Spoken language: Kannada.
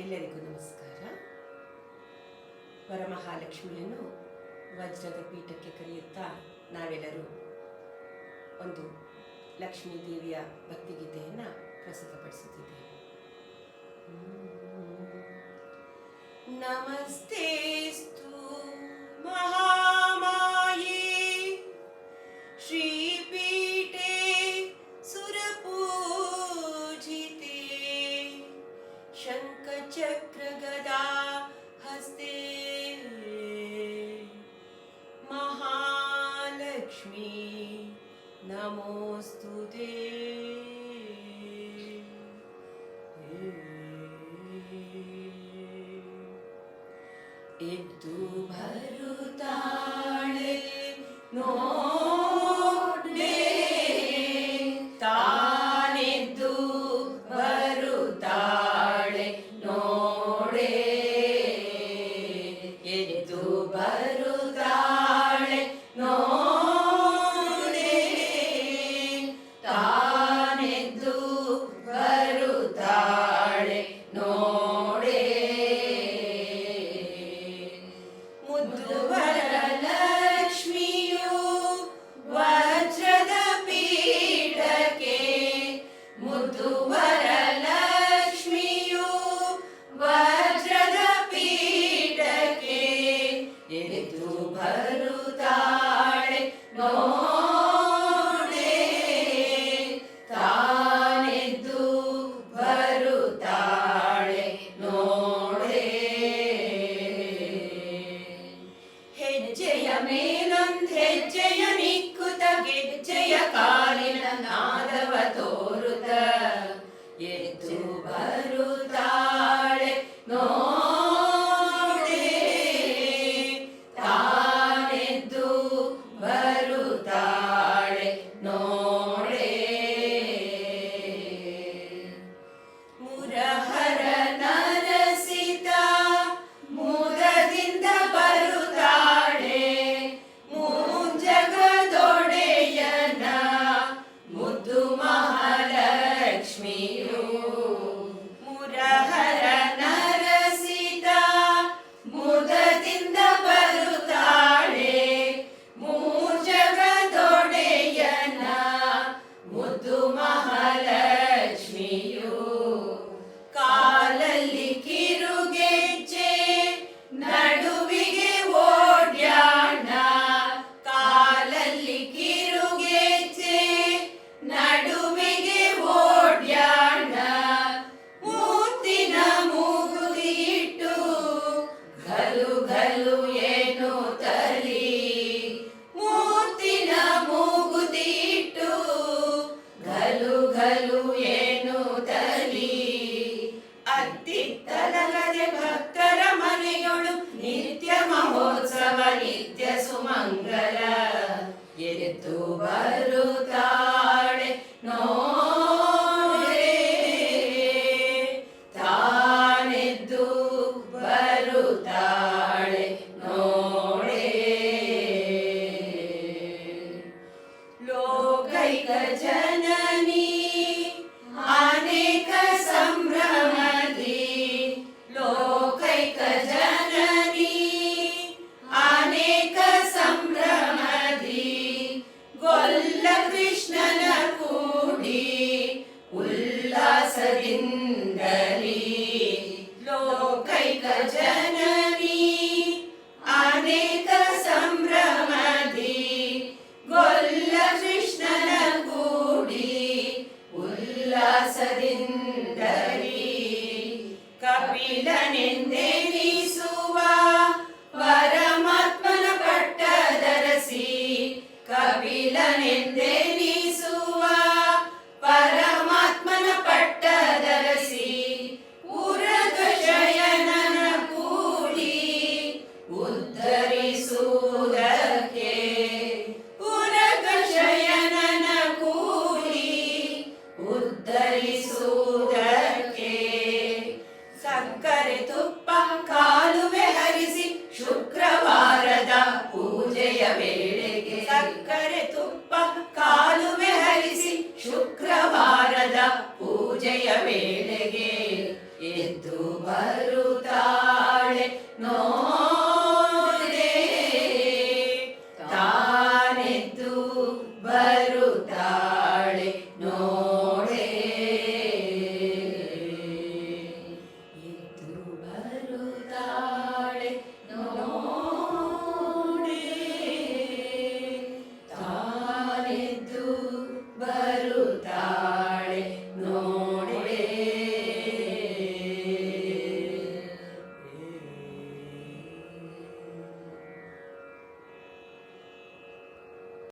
ಎಲ್ಲರಿಗೂ ನಮಸ್ಕಾರ. ವರಮಹಾಲಕ್ಷ್ಮಿಯನ್ನು ವಜ್ರದ ಪೀಠಕ್ಕೆ ಕರೆಯುತ್ತಾ ನಾವೆಲ್ಲರೂ ಒಂದು ಲಕ್ಷ್ಮೀ ದೇವಿಯ ಭಕ್ತಿಗೀತೆಯನ್ನು ಪ್ರಸ್ತುತಪಡಿಸುತ್ತಿದ್ದೇವೆ. ನಮಸ್ತೆ ಮಹಾಮಾಯೇ कदा हस्ते महालक्ष्मी नमोस्तु ते। इदु भरुता ಎದ್ದು ಬರುತ್ತಾಳೆ ಗಲು ಏನು ತಲಿ ಅತ್ತಿತ್ತಲಗದೆ ಭಕ್ತರ ಮನೆಯೊಳು ನಿತ್ಯ ಮಹೋತ್ಸವ, ನಿತ್ಯ ಸುಮಂಗಲ. ಎದ್ದು ಬರುತ್ತಾಳೆ ನೋ ತಾನೆದ್ದು ಬರುತ್ತಾಳೆ ಉದ್ಧರಿಸುವುದಕ್ಕೆ ಉರಗ ಶಯನನ ಕೂಡಿ ಉದ್ಧರಿಸುವುದಕ್ಕೆ ಸಕ್ಕರೆ ತುಪ್ಪ ಕಾಲುವೆ ಹರಿಸಿ ಶುಕ್ರವಾರದ ಪೂಜೆಯ ವೇಳೆಗೆ ಸಕ್ಕರೆ ತುಪ್ಪ ಕಾಲುವೆ ಹರಿಸಿ ಶುಕ್ರವಾರದ ಪೂಜೆಯ ವೇಳೆಗೆ